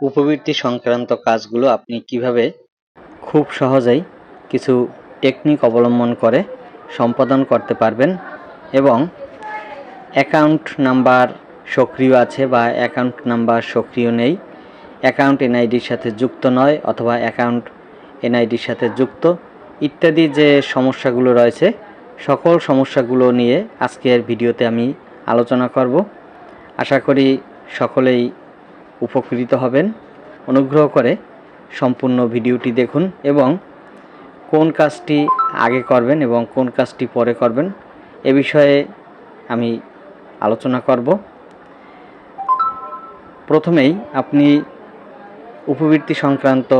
উপবৃত্তি সংক্রান্ত কাজগুলো আপনি কীভাবে খুব সহজেই কিছু টেকনিক অবলম্বন করে সম্পাদন করতে পারবেন এবং অ্যাকাউন্ট নাম্বার সক্রিয় আছে বা অ্যাকাউন্ট নাম্বার সক্রিয় নেই অ্যাকাউন্ট এনআইডির সাথে যুক্ত নয় অথবা অ্যাকাউন্ট এনআইডির সাথে যুক্ত, ইত্যাদি যে সমস্যাগুলো রয়েছে, সকল সমস্যাগুলো নিয়ে আজকের ভিডিওতে আমি আলোচনা করব। আশা করি সকলেই উপকৃত হবেন। অনুগ্রহ করে সম্পূর্ণ ভিডিওটি দেখুন এবং কোন কাজটি আগে করবেন এবং কোন কাজটি পরে করবেন এ বিষয়ে আমি আলোচনা করব। প্রথমেই আপনি উপবৃত্তি সংক্রান্ত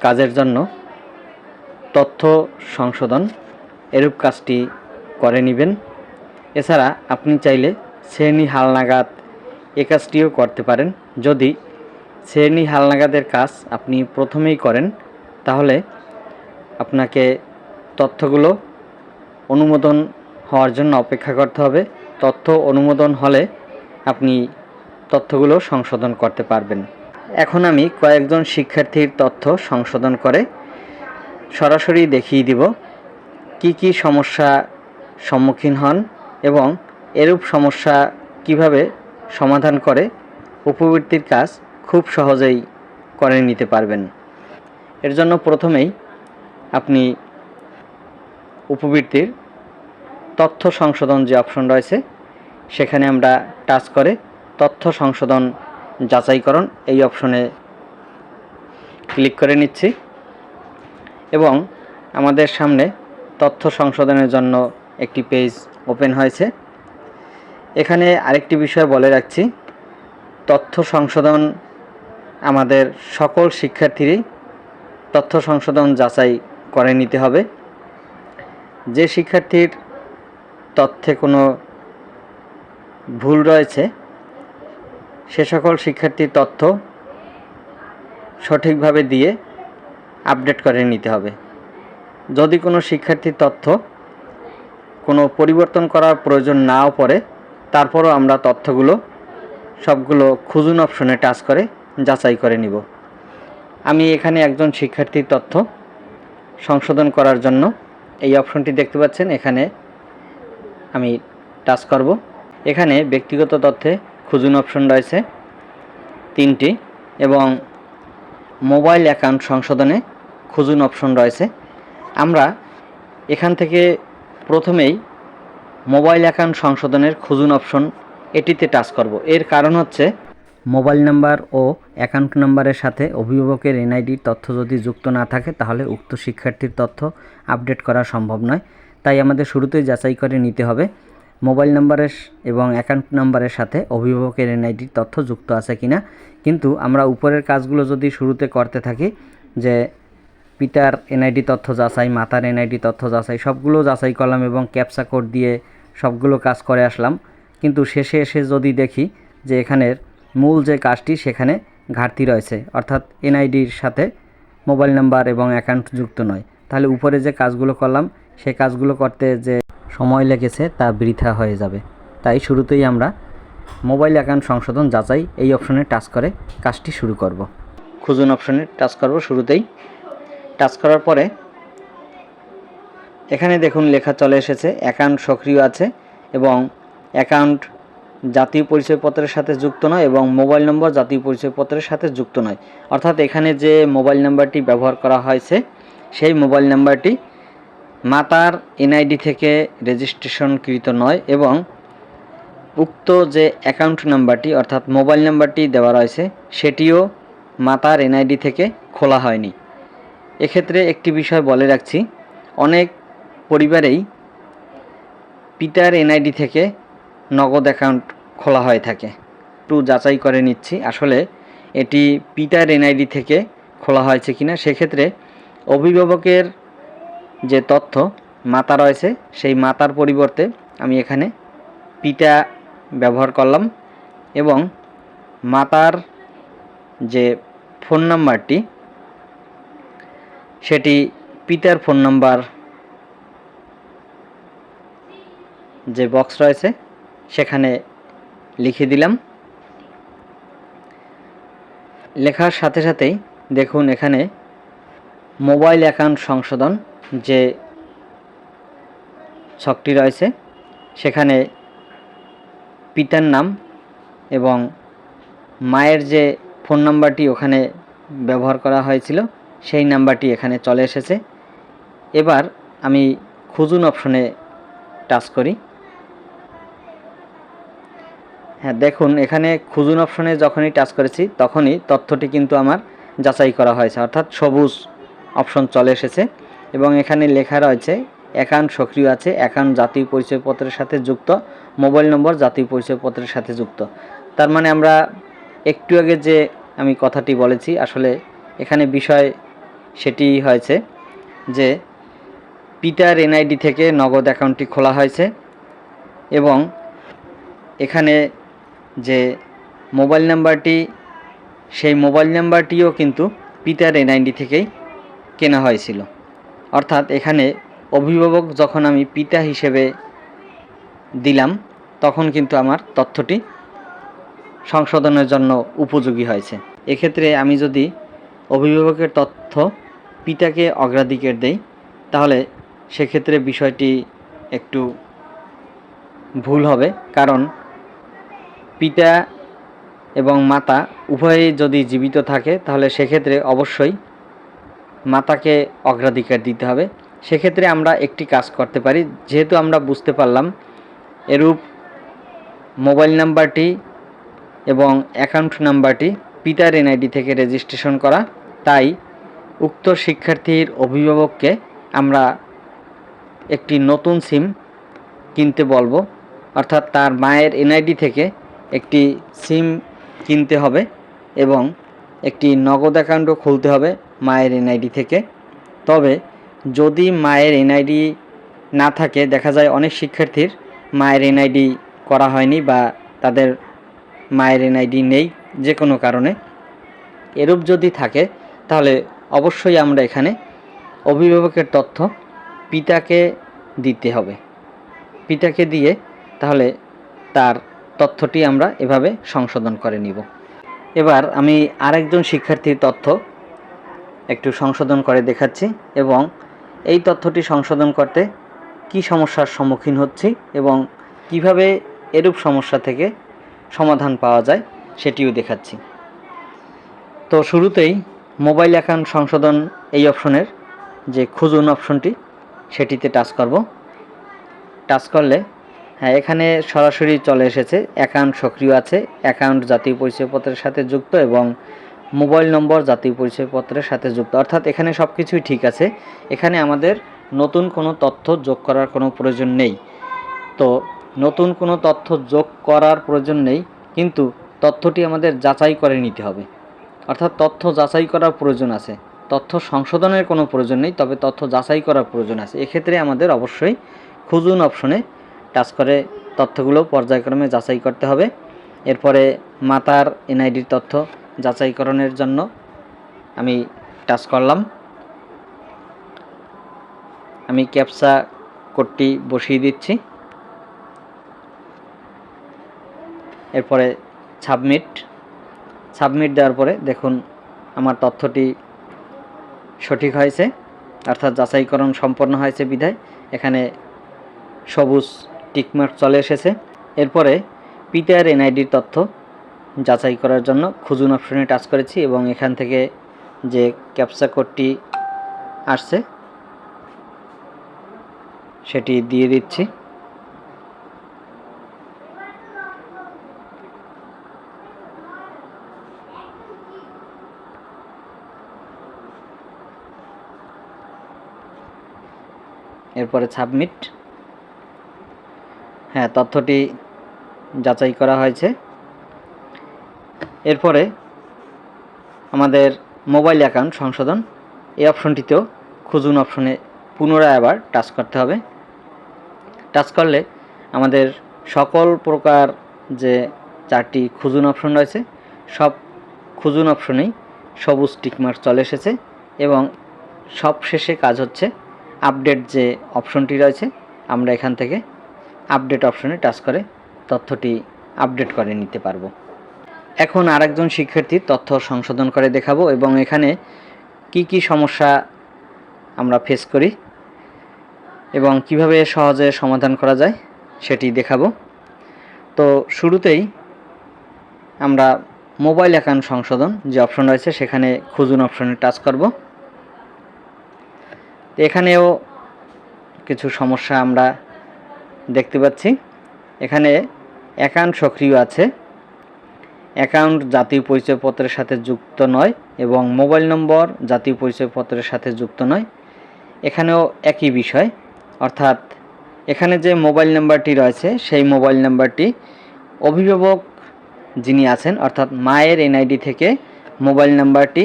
কাজের জন্য তথ্য সংশোধন এরূপ কাজটি করে নেবেন। এছাড়া আপনি চাইলে শ্রেণি হালনাগাদ এ কাজটিও করতে পারেন। যদি শ্রেণি হালনাগাদের কাজ আপনি প্রথমেই করেন, তাহলে আপনাকে তথ্যগুলো অনুমোদন হওয়ার জন্য অপেক্ষা করতে হবে। তথ্য অনুমোদন হলে আপনি তথ্যগুলো সংশোধন করতে পারবেন। এখন আমি কয়েকজন শিক্ষার্থীর তথ্য সংশোধন করে সরাসরি দেখিয়ে দিব কি কি সমস্যা সম্মুখীন হন এবং এরূপ সমস্যা কীভাবে সমাধান করে উপবৃত্তির কাজ খুব সহজেই করে নিতে পারবেন। এর জন্য প্রথমেই আপনি উপবৃত্তির তথ্য সংশোধন যে অপশন রয়েছে, সেখানে আমরা টাচ করে তথ্য সংশোধন যাচাইকরণ এই অপশনে ক্লিক করে নিচ্ছি এবং আমাদের সামনে তথ্য সংশোধনের জন্য একটি পেজ ওপেন হয়েছে। এখানে আরেকটি বিষয় বলে রাখছি। তথ্য সংশোধন আমাদের সকল শিক্ষার্থীরই তথ্য সংশোধন যাচাই করে নিতে হবে। যে শিক্ষার্থীর তথ্যে কোনো ভুল রয়েছে, সে সকল শিক্ষার্থীর তথ্য সঠিকভাবে দিয়ে আপডেট করে নিতে হবে। যদি কোনো শিক্ষার্থীর তথ্য কোনো পরিবর্তন করার প্রয়োজন নাও পড়ে তারপরও আমরা তথ্যগুলো, সবগুলো খুঁজুন অপশনে টাচ করে যাচাই করে নিব। আমি এখানে একজন শিক্ষার্থীর তথ্য সংশোধন করার জন্য এই অপশনটি দেখতে পাচ্ছেন। এখানে আমি টাচ করব। এখানে ব্যক্তিগত তথ্যে খুঁজুন অপশন রয়েছে তিনটি এবং মোবাইল অ্যাকাউন্ট সংশোধনে খুঁজুন অপশন রয়েছে। আমরা এখান থেকে প্রথমেই মোবাইল অ্যাকাউন্ট সংশোধনের খুঁজুন অপশন এটিতে টাচ করব। এর কারণ হচ্ছে মোবাইল নাম্বার ও অ্যাকাউন্ট নাম্বারের সাথে অভিভাবকের এনআইডির তথ্য যদি যুক্ত না থাকে, তাহলে উক্ত শিক্ষার্থীর তথ্য আপডেট করা সম্ভব নয়। তাই আমাদের শুরুতেই যাচাই করে নিতে হবে। মোবাইল নাম্বারের এবং অ্যাকাউন্ট নাম্বারের সাথে অভিভাবকের এনআইডির তথ্য যুক্ত আছে কিনা। কিন্তু আমরা উপরের কাজগুলো যদি শুরুতে করতে থাকি, যে পিতার এনআইডি তথ্য যাচাই, মাতার এনআইডি তথ্য যাচাই, সবগুলো যাচাই করলাম এবং ক্যাপসা কোড দিয়ে সবগুলো কাজ করে আসলাম। কিন্তু শেষে এসে যদি দেখি যে এখানের মূল যে কাজটি সেখানে ঘাটতি রয়েছে, অর্থাৎ এনআইডির সাথে মোবাইল নাম্বার এবং অ্যাকাউন্ট যুক্ত নয়। তাহলে উপরে যে কাজগুলো করলাম সে কাজগুলো করতে যে সময় লেগেছে তা বৃথা হয়ে যাবে। তাই শুরুতেই আমরা মোবাইল অ্যাকাউন্ট সংশোধন যাচাই এই অপশনে টাচ করে কাজটি শুরু করব। খুঁজুন অপশনে টাচ করব শুরুতেই। টাচ করার পরে এখানে দেখুন লেখা চলে এসেছে অ্যাকাউন্ট সক্রিয় আছে এবং অ্যাকাউন্ট জাতীয় পরিচয়পত্রের সাথে যুক্ত নয় এবং মোবাইল নম্বর জাতীয় পরিচয়পত্রের সাথে যুক্ত নয়। অর্থাৎ এখানে যে মোবাইল নাম্বারটি ব্যবহার করা হয়েছে, সেই মোবাইল নাম্বারটি মাতার এনআইডি থেকে রেজিস্ট্রেশনকৃত নয় এবং উক্ত যে অ্যাকাউন্ট নাম্বারটি অর্থাৎ মোবাইল নাম্বারটি দেওয়া রয়েছে, সেটিও মাতার এনআইডি থেকে খোলা হয়নি। এক্ষেত্রে একটি বিষয় বলে রাখছি, অনেক পরিবারেই পিতার এনআইডি থেকে নগদ অ্যাকাউন্ট খোলা হয়ে থাকে। একটু যাচাই করে নিচ্ছি, আসলে এটি পিতার এনআইডি থেকে খোলা হয়েছে কিনা। সেক্ষেত্রে অভিভাবকের যে তথ্য, মাতা রয়েছে, সেই মাতার পরিবর্তে আমি এখানে পিতা ব্যবহার করলাম এবং মাতার যে ফোন নাম্বারটি সেটি পিতার ফোন নাম্বার যে বক্স রয়েছে, সেখানে লিখে দিলাম। লেখার সাথে সাথেই দেখুন এখানে মোবাইল অ্যাকাউন্ট সংশোধন যে ছকটি রয়েছে, সেখানে পিতার নাম এবং মায়ের যে ফোন নাম্বারটি ওখানে ব্যবহার করা হয়েছিল, সেই নাম্বারটি এখানে চলে এসেছে। এবার আমি খুঁজুন অপশনে টাচ করি। হ্যাঁ দেখুন, এখানে খুঁজুন অপশনে যখনই টাচ করেছি, তখনই তথ্যটি কিন্তু আমার যাচাই করা হয়েছে। অর্থাৎ সবুজ অপশন চলে এসেছে এবং এখানে লেখা রয়েছে অ্যাকাউন্ট সক্রিয় আছে অ্যাকাউন্ট জাতীয় পরিচয়পত্রের সাথে যুক্ত, মোবাইল নম্বর জাতীয় পরিচয়পত্রের সাথে যুক্ত। তার মানে আমরা একটু আগে যে আমি কথাটি বলেছি, আসলে এখানে বিষয় সেটি হয়েছে যে পিটার এনআইডি থেকে নগদ অ্যাকাউন্টটি খোলা হয়েছে এবং এখানে যে মোবাইল নাম্বারটি, সেই মোবাইল নাম্বারটিও কিন্তু পিতার এনআইডি থেকেই কেনা হয়েছিল। অর্থাৎ এখানে অভিভাবক যখন আমি পিতা হিসেবে দিলাম, তখন কিন্তু আমার তথ্যটি সংশোধনের জন্য উপযোগী হয়েছে। এক্ষেত্রে আমি যদি অভিভাবকের তথ্য পিতাকে অগ্রাধিকার দেই, তাহলে সেক্ষেত্রে বিষয়টি একটু ভুল হবে। কারণ পিতা এবং মাতা উভয়েই যদি জীবিত থাকে, তাহলে সেক্ষেত্রে অবশ্যই মাতাকে অগ্রাধিকার দিতে হবে। সেক্ষেত্রে আমরা একটি কাজ করতে পারি, যেহেতু আমরা বুঝতে পারলাম এরূপ মোবাইল নাম্বারটি এবং অ্যাকাউন্ট নাম্বারটি পিতার এনআইডি থেকে রেজিস্ট্রেশন করা, তাই উক্ত শিক্ষার্থীর অভিভাবককে আমরা একটি নতুন সিম কিনতে বলব। অর্থাৎ তার মায়ের এনআইডি থেকে একটি সিম কিনতে হবে এবং একটি নগদ অ্যাকাউন্টও খুলতে হবে মায়ের এনআইডি থেকে। তবে যদি মায়ের এনআইডি না থাকে, দেখা যায় অনেক শিক্ষার্থীর মায়ের এনআইডি করা হয়নি বা তাদের মায়ের এনআইডি নেই যে কোনো কারণে। এরূপ যদি থাকে, তাহলে অবশ্যই আমরা এখানে অভিভাবকের তথ্য পিতাকে দিতে হবে। পিতাকে দিয়ে তাহলে তার তথ্যটি আমরা এভাবে সংশোধন করে নিব। এবার আমি আরেকজন শিক্ষার্থীর তথ্য একটু সংশোধন করে দেখাচ্ছি এবং এই তথ্যটি সংশোধন করতে কি সমস্যার সম্মুখীন হচ্ছি এবং কীভাবে এরূপ সমস্যা থেকে সমাধান পাওয়া যায় সেটিও দেখাচ্ছি। তো শুরুতেই মোবাইল অ্যাকাউন্ট সংশোধন এই অপশনের যে খুঁজুন অপশনটি, সেটিতে টাচ করব। টাচ করলে হ্যাঁ এখানে সরাসরি চলে এসেছে অ্যাকাউন্ট সক্রিয় আছে অ্যাকাউন্ট জাতীয় পরিচয়পত্রের সাথে যুক্ত এবং মোবাইল নম্বর জাতীয় পরিচয়পত্রের সাথে যুক্ত। অর্থাৎ এখানে সব কিছুই ঠিক আছে। এখানে আমাদের নতুন কোনো তথ্য যোগ করার কোনো প্রয়োজন নেই। তো নতুন কোনো তথ্য যোগ করার প্রয়োজন নেই, কিন্তু তথ্যটি আমাদের যাচাই করে নিতে হবে। অর্থাৎ তথ্য যাচাই করার প্রয়োজন আছে। তথ্য সংশোধনের কোনো প্রয়োজন নেই, তবে তথ্য যাচাই করার প্রয়োজন আছে। এক্ষেত্রে আমাদের অবশ্যই খুঁজুন অপশনে টাচ করে তথ্যগুলো পর্যায়ক্রমে যাচাই করতে হবে। এরপরে মাতার এনআইডির তথ্য যাচাইকরণের জন্য আমি টাচ করলাম। আমি ক্যাপসা কোডটি বসিয়ে দিচ্ছি। এরপরে সাবমিট। সাবমিট দেওয়ার পরে দেখুন আমার তথ্যটি সঠিক হয়েছে, অর্থাৎ যাচাইকরণ সম্পন্ন হয়েছে বিধায়। এখানে সবুজ টিকমার্ক চলে এসেছে। এরপরে পিতার এনআইডির তথ্য যাচাই করার জন্য খুঁজুন অপশনে টাচ করেছি এবং এখান থেকে যে ক্যাপসা কোডটি আসছে, সেটি দিয়ে দিচ্ছি। এরপরে সাবমিট। হ্যাঁ তথ্যটি যাচাই করা হয়েছে। এরপরে আমাদের মোবাইল অ্যাকাউন্ট সংশোধন। এই অপশনটিতেও খুঁজুন অপশনে পুনরায় আবার টাচ করতে হবে। টাচ করলে আমাদের সকল প্রকার যে চারটি খুঁজুন অপশন রয়েছে, সব খুঁজুন অপশনেই সবুজ টিকমার্ক চলে এসেছে এবং সব শেষে কাজ হচ্ছে আপডেট যে অপশনটি রয়েছে, আমরা এখান থেকে আপডেট অপশনে টাচ করে তথ্যটি আপডেট করে নিতে পারব। এখন আরেকজন শিক্ষার্থীর তথ্য সংশোধন করে দেখাবো এবং এখানে কি কি সমস্যা আমরা ফেস করি এবং কীভাবে সহজে সমাধান করা যায় সেটি দেখাবো। তো শুরুতেই আমরা মোবাইল অ্যাকাউন্ট সংশোধন যে অপশন রয়েছে সেখানে খুঁজুন অপশনে টাচ করব। এখানেও কিছু সমস্যা আমরা দেখতে পাচ্ছি। এখানে অ্যাকাউন্ট সক্রিয় আছে। অ্যাকাউন্ট জাতীয় পরিচয়পত্রের সাথে যুক্ত নয় এবং মোবাইল নম্বর জাতীয় পরিচয়পত্রের সাথে যুক্ত নয়। এখানেও একই বিষয়। অর্থাৎ এখানে যে মোবাইল নাম্বারটি রয়েছে, সেই মোবাইল নাম্বারটি অভিভাবক যিনি আছেন, অর্থাৎ মায়ের এনআইডি থেকে মোবাইল নাম্বারটি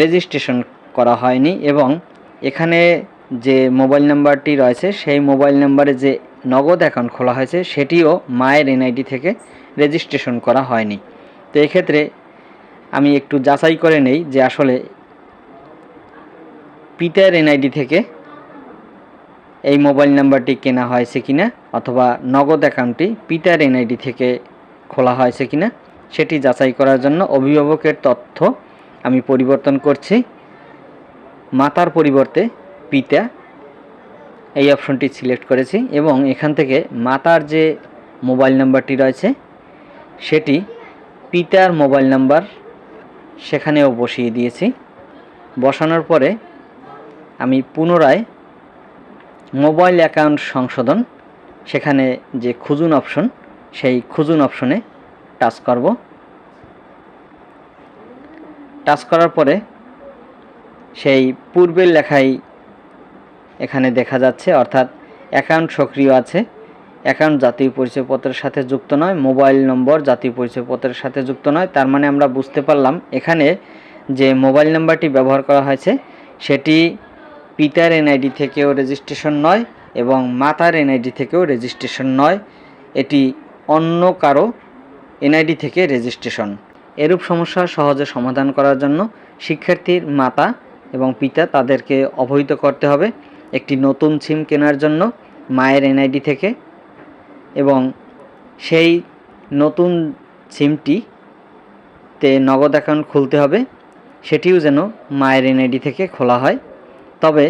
রেজিস্ট্রেশন করা হয়নি এবং এখানে যে মোবাইল নাম্বারটি রয়েছে, সেই মোবাইল নাম্বারে যে নগদ অ্যাকাউন্ট খোলা হয়েছে, সেটিও মায়ের এনআইডি থেকে রেজিস্ট্রেশন করা হয়নি। তো এক্ষেত্রে আমি একটু যাচাই করে নেই যে আসলে পিতার এনআইডি থেকে এই মোবাইল নাম্বারটি কেনা হয়েছে কিনা, অথবা নগদ অ্যাকাউন্টটি পিতার এনআইডি থেকে খোলা হয়েছে কিনা, সেটি যাচাই করার জন্য অভিভাবকের তথ্য আমি পরিবর্তন করছি। মাতার পরিবর্তে পিতা এই অপশনটি সিলেক্ট করেছি এবং এখান থেকে মাতার যে মোবাইল নাম্বারটি রয়েছে, সেটি পিতার মোবাইল নাম্বার সেখানেও বসিয়ে দিয়েছি। বসানোর পরে আমি পুনরায় মোবাইল অ্যাকাউন্ট সংশোধন, সেখানে যে খুঁজুন অপশন সেই খুঁজুন অপশনে টাচ করব। টাচ করার পরে সেই পূর্বের লেখাই এখানে দেখা যাচ্ছে, অর্থাৎ অ্যাকাউন্ট সক্রিয় আছে। অ্যাকাউন্ট জাতীয় পরিচয়পত্রের সাথে যুক্ত নয়, মোবাইল নম্বর জাতীয় পরিচয়পত্রের সাথে যুক্ত নয়। তার মানে আমরা বুঝতে পারলাম এখানে যে মোবাইল নাম্বারটি ব্যবহার করা হয়েছে, সেটি পিতার এনআইডি থেকেও রেজিস্ট্রেশন নয় এবং মাতার এনআইডি থেকেও রেজিস্ট্রেশন নয়। এটি অন্য কারও এনআইডি থেকে রেজিস্ট্রেশন। এরূপ সমস্যা সহজে সমাধান করার জন্য শিক্ষার্থীর মাতা এবং পিতা তাদেরকে অবহিত করতে হবে। একটি নতুন সিম কেনার জন্য মায়ের এনআইডি থেকে এবং সেই নতুন সিমটি তে নগদ অ্যাকাউন্ট খুলতে হবে, সেটিও যেন মায়ের এনআইডি থেকে খোলা হয়। তবে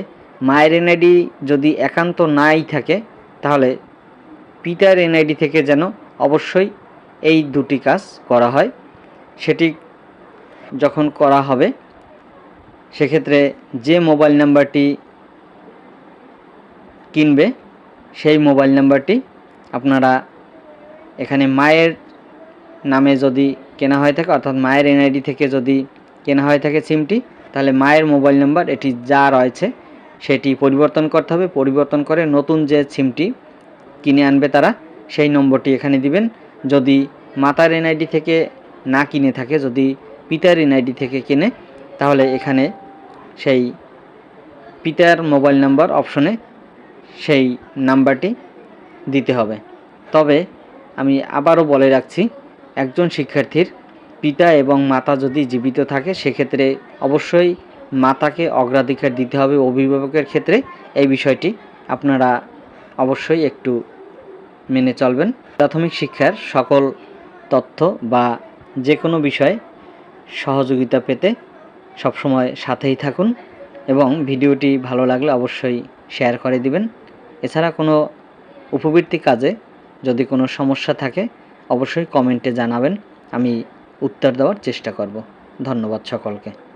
মায়ের এনআইডি যদি একান্ত নাই থাকে, তাহলে পিতার এনআইডি থেকে যেন অবশ্যই এই দুটি কাজ করা হয়। সেটি যখন করা হবে, সেক্ষেত্রে যে মোবাইল নাম্বারটি কিনবে, সেই মোবাইল নাম্বারটি আপনারা এখানে মায়ের নামে যদি কেনা হয়ে থাকে, অর্থাৎ মায়ের এনআইডি থেকে যদি কেনা হয়ে থাকে সিমটি, তাহলে মায়ের মোবাইল নাম্বার, এটি যা রয়েছে, সেটি পরিবর্তন করতে হবে। পরিবর্তন করে নতুন যে সিমটি কিনে আনবে তারা, সেই নম্বরটি এখানে দিবেন। যদি মাতার এনআইডি থেকে না কিনে থাকে, যদি পিতার এনআইডি থেকে কিনে, তাহলে এখানে সেই পিতার মোবাইল নাম্বার অপশনে সেই নাম্বারটি দিতে হবে। তবে আমি আবারও বলে রাখছি, একজন শিক্ষার্থীর পিতা এবং মাতা যদি জীবিত থাকে, সেক্ষেত্রে অবশ্যই মাতাকে অগ্রাধিকার দিতে হবে অভিভাবকের ক্ষেত্রে। এই বিষয়টি আপনারা অবশ্যই একটু মেনে চলবেন। প্রাথমিক শিক্ষার সকল তথ্য বা যে কোনো বিষয়ে সহযোগিতা পেতে সবসময় সাথেই থাকুন এবং ভিডিওটি ভালো লাগলে অবশ্যই শেয়ার করে দিবেন। এছাড়া কোনো উপবৃত্তি কাজে যদি কোনো সমস্যা থাকে, অবশ্যই কমেন্টে জানাবেন। আমি উত্তর দেওয়ার চেষ্টা করব। ধন্যবাদ সকলকে।